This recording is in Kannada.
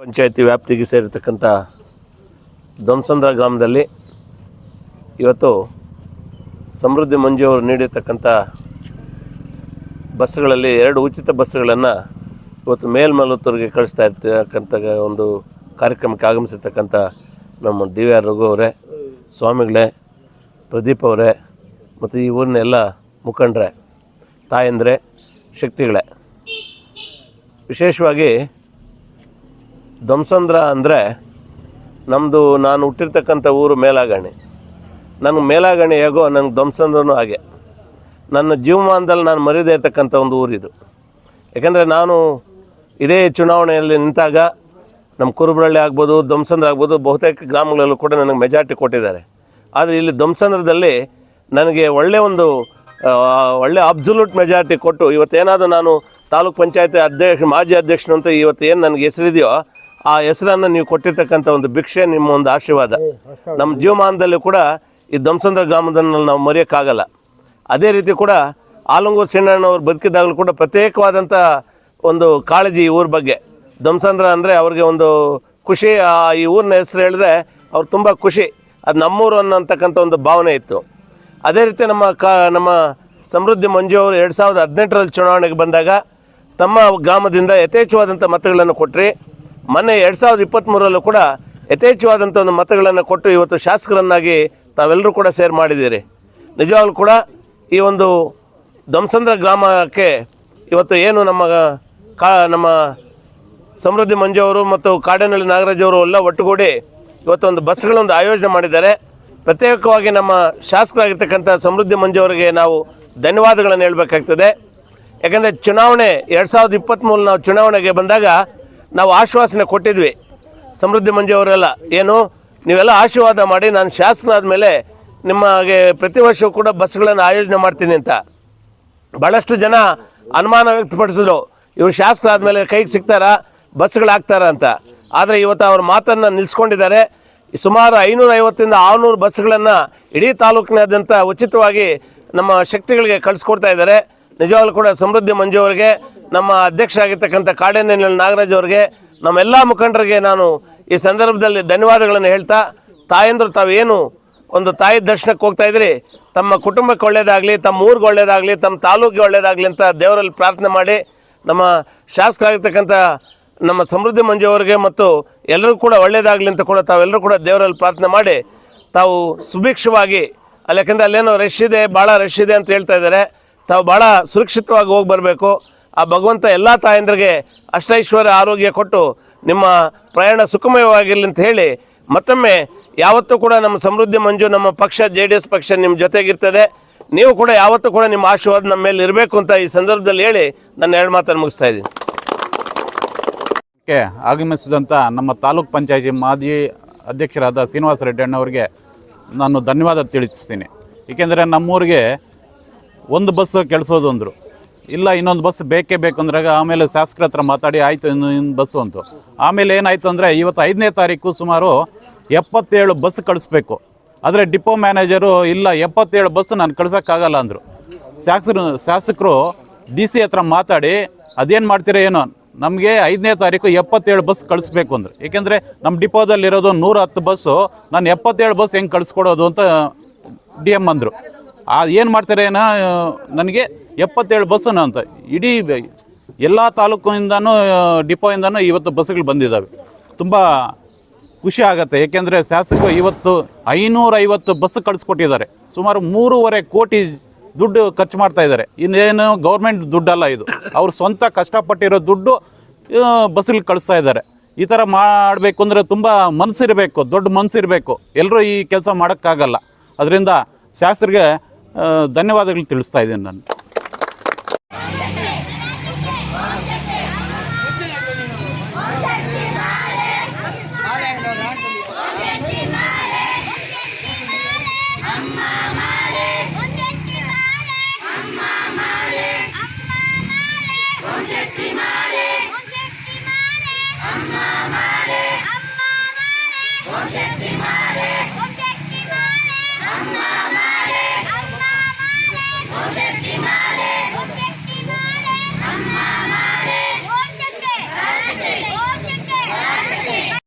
ಪಂಚಾಯತಿ ವ್ಯಾಪ್ತಿಗೆ ಸೇರಿರ್ತಕ್ಕಂಥ ಧ್ವಂಸಂದ್ರ ಗ್ರಾಮದಲ್ಲಿ ಇವತ್ತು ಸಮೃದ್ಧಿ ಮಂಜು ಅವರು ನೀಡಿರ್ತಕ್ಕಂಥ ಬಸ್ಗಳಲ್ಲಿ ಎರಡು ಉಚಿತ ಬಸ್ಸುಗಳನ್ನು ಇವತ್ತು ಮೇಲ್ಮಲತ್ತೂರಿಗೆ ಕಳಿಸ್ತಾ ಇರ್ತಕ್ಕಂಥ ಒಂದು ಕಾರ್ಯಕ್ರಮಕ್ಕೆ ಆಗಮಿಸಿರ್ತಕ್ಕಂಥ ನಮ್ಮ ಡಿ ವಿ ಆರ್ ರಘು ಅವರೇ, ಸ್ವಾಮಿಗಳೇ, ಪ್ರದೀಪ್ ಅವರೇ, ಮತ್ತು ಈ ಊರಿನ ಎಲ್ಲ ಮುಖಂಡರೇ, ತಾಯಂದ್ರೆ, ಶಕ್ತಿಗಳೇ. ವಿಶೇಷವಾಗಿ ಧ್ವಂಸಂದ್ರ ಅಂದರೆ ನಮ್ಮದು ನಾನು ಹುಟ್ಟಿರ್ತಕ್ಕಂಥ ಊರು ಮೇಲಾಗಣಿ. ನನಗೆ ಮೇಲಾಗಣಿ ಹೇಗೋ ನನಗೆ ಧ್ವಂಸಂದ್ರನೂ ಹಾಗೆ. ನನ್ನ ಜೀವಮಾನದಲ್ಲಿ ನಾನು ಮರೆಯದೇ ಇರ್ತಕ್ಕಂಥ ಒಂದು ಊರಿದು ಯಾಕೆಂದರೆ ನಾನು ಇದೇ ಚುನಾವಣೆಯಲ್ಲಿ ನಿಂತಾಗ ನಮ್ಮ ಕುರುಬರಳ್ಳಿ ಆಗ್ಬೋದು ಧ್ವಂಸಂದ್ರ ಆಗ್ಬೋದು, ಬಹುತೇಕ ಗ್ರಾಮಗಳಲ್ಲೂ ಕೂಡ ನನಗೆ ಮೆಜಾರಿಟಿ ಕೊಟ್ಟಿದ್ದಾರೆ. ಆದರೆ ಇಲ್ಲಿ ಧ್ವಂಸಂದ್ರದಲ್ಲಿ ನನಗೆ ಒಳ್ಳೆಯ ಒಂದು ಒಳ್ಳೆ ಅಬ್ಸಲ್ಯೂಟ್ ಮೆಜಾರಿಟಿ ಕೊಟ್ಟು ಇವತ್ತೇನಾದರೂ ನಾನು ತಾಲೂಕ್ ಪಂಚಾಯತಿ ಅಧ್ಯಕ್ಷ, ಮಾಜಿ ಅಧ್ಯಕ್ಷನು ಅಂತ ಇವತ್ತು ಏನು ನನಗೆ ಹೆಸರಿದೆಯೋ ಆ ಹೆಸರನ್ನು ನೀವು ಕೊಟ್ಟಿರ್ತಕ್ಕಂಥ ಒಂದು ಭಿಕ್ಷೆ ನಿಮ್ಮ ಒಂದು ಆಶೀರ್ವಾದ. ನಮ್ಮ ಜೀವಮಾನದಲ್ಲಿ ಕೂಡ ಈ ಧ್ವಂಸಂದ್ರ ಗ್ರಾಮದಲ್ಲಿ ನಾವು ಮರೆಯೋಕ್ಕಾಗಲ್ಲ. ಅದೇ ರೀತಿ ಕೂಡ ಆಲಂಗೂರು ಸಿಣ್ಣಣ್ಣವ್ರು ಬದುಕಿದಾಗಲೂ ಕೂಡ ಪ್ರತ್ಯೇಕವಾದಂಥ ಒಂದು ಕಾಳಜಿ ಈ ಊರ ಬಗ್ಗೆ. ಧ್ವಂಸಂದ್ರ ಅಂದರೆ ಅವ್ರಿಗೆ ಒಂದು ಖುಷಿ ಈ ಊರಿನ ಹೆಸರು ಹೇಳಿದ್ರೆ ಅವ್ರು ತುಂಬ ಖುಷಿ. ಅದು ನಮ್ಮೂರು ಅನ್ನೋಂತಕ್ಕಂಥ ಒಂದು ಭಾವನೆ ಇತ್ತು. ಅದೇ ರೀತಿ ನಮ್ಮ ಕಾ ನಮ್ಮ ಸಮೃದ್ಧಿ ಮಂಜು ಅವರು ಎರಡು ಸಾವಿರದ ಹದಿನೆಂಟರಲ್ಲಿ ಚುನಾವಣೆಗೆ ಬಂದಾಗ ತಮ್ಮ ಗ್ರಾಮದಿಂದ ಯಥೇಚ್ಛವಾದಂಥ ಮತಗಳನ್ನು ಕೊಟ್ಟರೆ ಮೊನ್ನೆ ಎರಡು ಸಾವಿರದ ಇಪ್ಪತ್ತ್ಮೂರಲ್ಲೂ ಕೂಡ ಯಥೇಚ್ಛವಾದಂಥ ಒಂದು ಮತಗಳನ್ನು ಕೊಟ್ಟು ಇವತ್ತು ಶಾಸಕರನ್ನಾಗಿ ತಾವೆಲ್ಲರೂ ಕೂಡ ಸೇರ್ ಮಾಡಿದ್ದೀರಿ. ನಿಜವಾಗ್ಲೂ ಕೂಡ ಈ ಒಂದು ಧ್ವಂಸಂದ್ರ ಗ್ರಾಮಕ್ಕೆ ಇವತ್ತು ಏನು ನಮ್ಮ ಕಾ, ನಮ್ಮ ಸಮೃದ್ಧಿ ಮಂಜು ಅವರು ಮತ್ತು ಕಾಡನಹಳ್ಳಿ ನಾಗರಾಜ್ ಅವರು ಎಲ್ಲ ಒಟ್ಟುಗೂಡಿ ಇವತ್ತು ಒಂದು ಬಸ್ಗಳೊಂದು ಆಯೋಜನೆ ಮಾಡಿದ್ದಾರೆ. ಪ್ರತ್ಯೇಕವಾಗಿ ನಮ್ಮ ಶಾಸಕರಾಗಿರ್ತಕ್ಕಂಥ ಸಮೃದ್ಧಿ ಮಂಜು ಅವರಿಗೆ ನಾವು ಧನ್ಯವಾದಗಳನ್ನು ಹೇಳಬೇಕಾಗ್ತದೆ. ಯಾಕೆಂದರೆ ಚುನಾವಣೆ ಎರಡು ಸಾವಿರದ ಇಪ್ಪತ್ತ್ಮೂರು ನಾವು ಚುನಾವಣೆಗೆ ಬಂದಾಗ ನಾವು ಆಶ್ವಾಸನೆ ಕೊಟ್ಟಿದ್ವಿ. ಸಮೃದ್ಧಿ ಮಂಜು ಅವರೆಲ್ಲ, ಏನು, ನೀವೆಲ್ಲ ಆಶೀರ್ವಾದ ಮಾಡಿ, ನಾನು ಶಾಸನ ಆದಮೇಲೆ ನಿಮಗೆ ಪ್ರತಿ ವರ್ಷವೂ ಕೂಡ ಬಸ್ಗಳನ್ನು ಆಯೋಜನೆ ಮಾಡ್ತೀನಿ ಅಂತ. ಭಾಳಷ್ಟು ಜನ ಅನುಮಾನ ವ್ಯಕ್ತಪಡಿಸಿದ್ರು, ಇವರು ಶಾಸಕರಾದ್ಮೇಲೆ ಕೈಗೆ ಸಿಗ್ತಾರಾ ಬಸ್ಗಳಾಗ್ತಾರ ಅಂತ. ಆದರೆ ಇವತ್ತು ಅವ್ರ ಮಾತನ್ನು ನಿಲ್ಲಿಸ್ಕೊಂಡಿದ್ದಾರೆ ಸುಮಾರು ಐನೂರ ಐವತ್ತಿಂದ ಆರುನೂರು ಬಸ್ಗಳನ್ನು ಇಡೀ ತಾಲೂಕಿನಾದ್ಯಂತ ಉಚಿತವಾಗಿ ನಮ್ಮ ಶಕ್ತಿಗಳಿಗೆ ಕಳಿಸ್ಕೊಡ್ತಾ ಇದ್ದಾರೆ. ನಿಜವಾಗ್ಲೂ ಕೂಡ ಸಮೃದ್ಧಿ ಮಂಜು ಅವರಿಗೆ ನಮ್ಮ ಅಧ್ಯಕ್ಷರಾಗಿರ್ತಕ್ಕಂಥ ಕಾಡೇನಹಳ್ಳಿ ನಾಗರಾಜ್ ಅವರಿಗೆ ನಮ್ಮೆಲ್ಲ ಮುಖಂಡರಿಗೆ ನಾನು ಈ ಸಂದರ್ಭದಲ್ಲಿ ಧನ್ಯವಾದಗಳನ್ನು ಹೇಳ್ತಾ, ತಾಯಂದ್ರು ತಾವೇನು ಒಂದು ತಾಯಿ ದರ್ಶನಕ್ಕೆ ಹೋಗ್ತಾ ಇದ್ರಿ, ತಮ್ಮ ಕುಟುಂಬಕ್ಕೆ ಒಳ್ಳೇದಾಗಲಿ, ತಮ್ಮ ಊರಿಗೆ ಒಳ್ಳೇದಾಗಲಿ, ತಮ್ಮ ತಾಲೂಕಿಗೆ ಒಳ್ಳೇದಾಗಲಿ ಅಂತ ದೇವರಲ್ಲಿ ಪ್ರಾರ್ಥನೆ ಮಾಡಿ, ನಮ್ಮ ಶಾಸಕರಾಗಿರ್ತಕ್ಕಂಥ ನಮ್ಮ ಸಮೃದ್ಧಿ ಮಂಜು ಅವರಿಗೆ ಮತ್ತು ಎಲ್ಲರಿಗೂ ಕೂಡ ಒಳ್ಳೇದಾಗಲಿ ಅಂತ ಕೂಡ ತಾವೆಲ್ಲರೂ ಕೂಡ ದೇವರಲ್ಲಿ ಪ್ರಾರ್ಥನೆ ಮಾಡಿ, ತಾವು ಸುಭಿಕ್ಷವಾಗಿ ಅಲ್ಲಿ ಯಾಕಂದರೆ ಅಲ್ಲೇನೋ ರಶ್ ಇದೆ, ಭಾಳ ರಶ್ ಇದೆ ಅಂತ ಹೇಳ್ತಾ ಇದ್ದಾರೆ, ತಾವು ಭಾಳ ಸುರಕ್ಷಿತವಾಗಿ ಹೋಗಿ ಬರಬೇಕು. ಆ ಭಗವಂತ ಎಲ್ಲ ತಾಯಂದ್ರಿಗೆ ಅಷ್ಟೈಶ್ವರ್ಯ ಆರೋಗ್ಯ ಕೊಟ್ಟು ನಿಮ್ಮ ಪ್ರಯಾಣ ಸುಖಮಯವಾಗಿರಲಿ ಅಂತ ಹೇಳಿ ಮತ್ತೊಮ್ಮೆ ಯಾವತ್ತೂ ಕೂಡ ನಮ್ಮ ಸಮೃದ್ಧಿ ಮಂಜು, ನಮ್ಮ ಪಕ್ಷ, ಜೆ ಡಿ ಎಸ್ ಪಕ್ಷ ನಿಮ್ಮ ಜೊತೆಗಿರ್ತದೆ. ನೀವು ಕೂಡ ಯಾವತ್ತೂ ಕೂಡ ನಿಮ್ಮ ಆಶೀರ್ವಾದ ನಮ್ಮ ಮೇಲೆ ಇರಬೇಕು ಅಂತ ಈ ಸಂದರ್ಭದಲ್ಲಿ ಹೇಳಿ ನನ್ನ ಎರಡು ಮಾತನ್ನು ಮುಗಿಸ್ತಾ ಇದ್ದೀನಿ. ಆಗಮಿಸಿದಂಥ ನಮ್ಮ ತಾಲೂಕ್ ಪಂಚಾಯತಿ ಮಾಜಿ ಅಧ್ಯಕ್ಷರಾದ ಶ್ರೀನಿವಾಸ ರೆಡ್ಡಿ ಅಣ್ಣವರಿಗೆ ನಾನು ಧನ್ಯವಾದ ತಿಳಿಸ್ತೀನಿ. ಏಕೆಂದರೆ ನಮ್ಮೂರಿಗೆ ಒಂದು ಬಸ್ಸು ಕೆಲಸೋದು ಅಂದರು. ಇಲ್ಲ, ಇನ್ನೊಂದು ಬಸ್ ಬೇಕೇ ಬೇಕು ಅಂದ್ರಾಗ ಆಮೇಲೆ ಶಾಸಕರ ಹತ್ರ ಮಾತಾಡಿ, ಆಯಿತು, ಇನ್ನು ಇನ್ನು ಬಸ್ಸು ಅಂತು. ಆಮೇಲೆ ಏನಾಯಿತು ಅಂದರೆ, ಇವತ್ತು ಐದನೇ ತಾರೀಕು ಸುಮಾರು ಎಪ್ಪತ್ತೇಳು ಬಸ್ ಕಳಿಸ್ಬೇಕು. ಆದರೆ ಡಿಪೋ ಮ್ಯಾನೇಜರು, ಇಲ್ಲ, ಎಪ್ಪತ್ತೇಳು ಬಸ್ ನಾನು ಕಳ್ಸೋಕ್ಕಾಗಲ್ಲ ಅಂದರು. ಶಾಸಕರು ಶಾಸಕರು ಡಿ ಸಿ ಹತ್ರ ಮಾತಾಡಿ, ಅದೇನು ಮಾಡ್ತೀರಾ, ಏನೋ? ನಮಗೆ ಐದನೇ ತಾರೀಕು ಎಪ್ಪತ್ತೇಳು ಬಸ್ ಕಳಿಸ್ಬೇಕು ಅಂದರು. ಏಕೆಂದರೆ ನಮ್ಮ ಡಿಪೋದಲ್ಲಿರೋದು ನೂರ ಹತ್ತು ಬಸ್ಸು, ನಾನು ಎಪ್ಪತ್ತೇಳು ಬಸ್ ಹೆಂಗೆ ಕಳಿಸ್ಕೊಡೋದು ಅಂತ ಡಿ ಎಂ ಅಂದರು. ಏನು ಮಾಡ್ತಾರೆ, ಏನೋ? ನನಗೆ ಎಪ್ಪತ್ತೇಳು ಬಸ್ಸು ಅಂತ. ಇಡೀ ಎಲ್ಲ ತಾಲೂಕಿಂದನೂ ಡಿಪೋಯಿಂದನೂ ಇವತ್ತು ಬಸ್ಸುಗಳು ಬಂದಿದ್ದಾವೆ. ತುಂಬ ಖುಷಿ ಆಗುತ್ತೆ. ಏಕೆಂದರೆ ಶಾಸಕರು ಇವತ್ತು ಐನೂರೈವತ್ತು ಬಸ್ ಕಳಿಸ್ಕೊಟ್ಟಿದ್ದಾರೆ. ಸುಮಾರು ಮೂರುವರೆ ಕೋಟಿ ದುಡ್ಡು ಖರ್ಚು ಮಾಡ್ತಾ ಇದ್ದಾರೆ. ಇನ್ನೇನು ಗೌರ್ಮೆಂಟ್ ದುಡ್ಡಲ್ಲ ಇದು. ಅವ್ರು ಸ್ವಂತ ಕಷ್ಟಪಟ್ಟಿರೋ ದುಡ್ಡು ಬಸ್ಗಳಿಗೆ ಕಳಿಸ್ತಾ ಇದ್ದಾರೆ. ಈ ಥರ ಮಾಡಬೇಕು ಅಂದರೆ ತುಂಬ ಮನಸ್ಸಿರಬೇಕು, ದೊಡ್ಡ ಮನಸ್ಸಿರಬೇಕು. ಎಲ್ಲರೂ ಈ ಕೆಲಸ ಮಾಡೋಕ್ಕಾಗಲ್ಲ. ಅದರಿಂದ ಶಾಸಕರಿಗೆ ಧನ್ಯವಾದಗಳು ತಿಳಿಸ್ತಾ ಇದ್ದೀನಿ ನಾನು. settimane